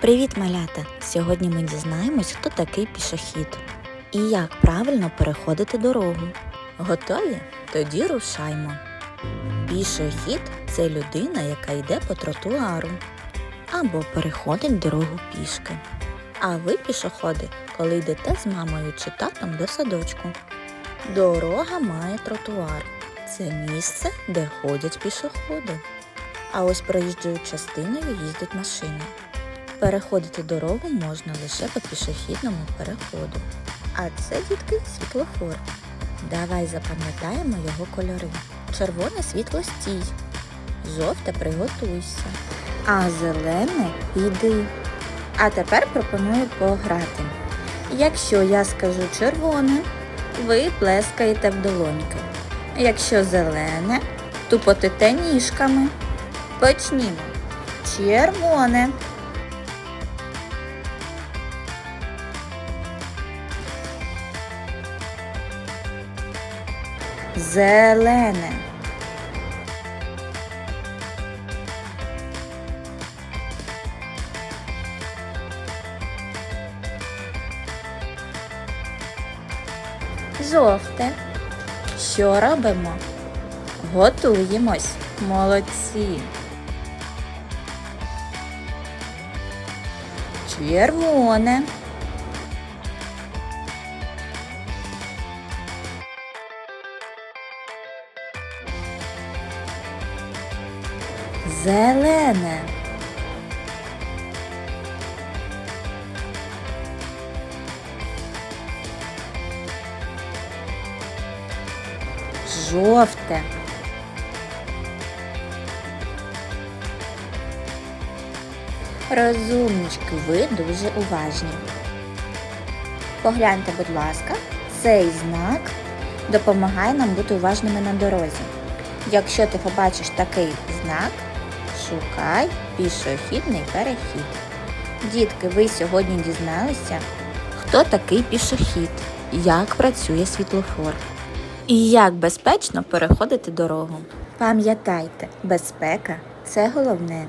Привіт, малята! Сьогодні ми дізнаємось, хто такий пішохід і як правильно переходити дорогу. Готові? Тоді рушаймо. Пішохід це людина, яка йде по тротуару або переходить дорогу пішки. А ви, пішоходи, коли йдете з мамою чи татом до садочку. Дорога має тротуар. Це місце, де ходять пішоходи. А ось проїжджою частиною їздять машини. Переходити дорогу можна лише по пішохідному переходу. А це, дітки, світлофор. Давай запам'ятаємо його кольори. Червоне світло стій. Жовте приготуйся. А зелене йди. А тепер пропоную пограти. Якщо я скажу червоне, ви плескаєте в долоньки. Якщо зелене, тупотите ніжками. Почнімо. Червоне. Зелене. Жовте. Що робимо? Готуємось. Молодці. Червоне. Зелене. Жовте. Розумнички, ви дуже уважні. Погляньте, будь ласка, цей знак допомагає нам бути уважними на дорозі. Якщо ти побачиш такий знак, шукай пішохідний перехід. Дітки, ви сьогодні дізналися, хто такий пішохід, як працює світлофор і як безпечно переходити дорогу. Пам'ятайте, безпека це головне.